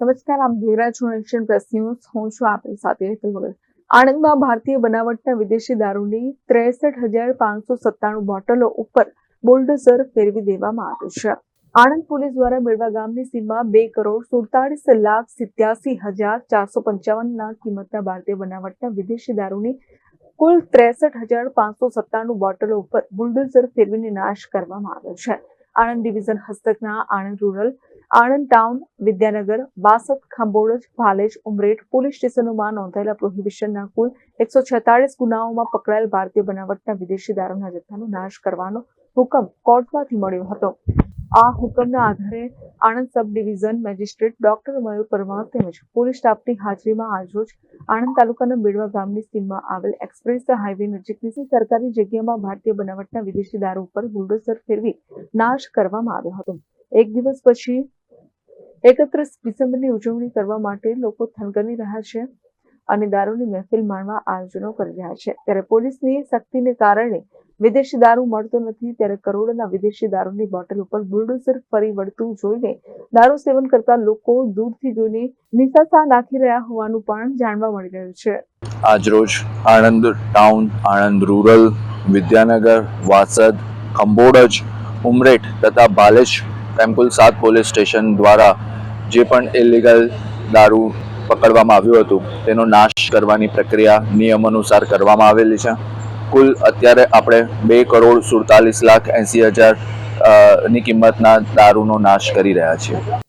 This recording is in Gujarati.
નમસ્કાર, આપ જોઈ છો નેશન પ્રેસ ન્યૂઝ. હું છું આપની સાથે હેતલ વગર આણંદમાં ભારતીય બનાવટના વિદેશી દારૂની ત્રેસઠ હજાર પાંચસો સત્તાણું બોટલો ઉપર બુલડોઝર ફેરવી દેવામાં આવ્યું છે. આણંદ પોલીસ દ્વારા મેળવા ગામની સીમમાં બે કરોડ સુડતાલીસ લાખ સિત્યાસી હજાર ચારસો પંચાવનના કિંમતના ભારતીય બનાવટના વિદેશી દારૂની કુલ ત્રેસઠ હજાર પાંચસો સત્તાણું બોટલો ઉપર બુલડોઝર ફેરવીને નાશ કરવામાં આવ્યો છે. આણંદ ડિવિઝન હસ્તકના Anand rural Anand town, Vidyanagar Vasad Khambholaj, Bhalej, Umreth police સ્ટેશનોમાં નોંધાયેલા પ્રોહિબિશનના કુલ એકસો છેતાળીસ ગુનાઓમાં પકડાયેલ ભારતીય બનાવટના વિદેશી દારૂના જથ્થાનો નાશ કરવાનો હુકમ કોર્ટમાંથી મળ્યો હતો. આ હુકમના આધારે Anand sub division magistrate doctor Mayur Parmar તેમજ પોલીસ સ્ટાફની હાજરીમાં આજરોજ આણંદ તાલુકાના બેડવા ગામની સીમમાં આવેલ એક્સપ્રેસ હાઈવે નજીકની સરકારી જગ્યામાં ભારતીય બનાવટના વિદેશી દારૂ ઉપર બુલડોઝર ફેરવી નાશ કરવામાં આવ્યો હતો. એક દિવસ પછી એકત્રીસ ડિસેમ્બરની ઉજવણી કરવા માટે લોકો થનગની રહ્યા છે અને દારૂની મહેફિલ માણવા આયોજનો કરી રહ્યા છે. ત્યારે પોલીસની શક્તિને કારણે વિદેશી દારૂ મળતો નથી. ત્યારે કરોડોના વિદેશી દારૂની બોટલ ઉપર બુલડોઝર ફરી વળતું જોઈને દારૂ સેવન કરતા લોકો દૂરથી જોઈને નિશાસા નાખી રહ્યા હોવાનું પણ જાણવા મળી રહ્યું છે. આજરોજ આણંદ ટાઉન, આણંદ રૂરલ, વિદ્યાનગર, વાસદ ખંભોડજ ઉમરેઠ તથા ભાલેજ એમ કુલ સાત પોલીસ સ્ટેશન દ્વારા જે પણ ઇલીગલ દારૂ પકડવામાં આવ્યું હતું, તેનો નાશ કરવાની પ્રક્રિયા નિયમ અનુસાર કરવામાં આવેલી છે. કુલ અત્યારે આપણે બે કરોડ સુડતાલીસ લાખ એંસી હજારની કિંમતના દારૂનો નાશ કરી રહ્યા છીએ.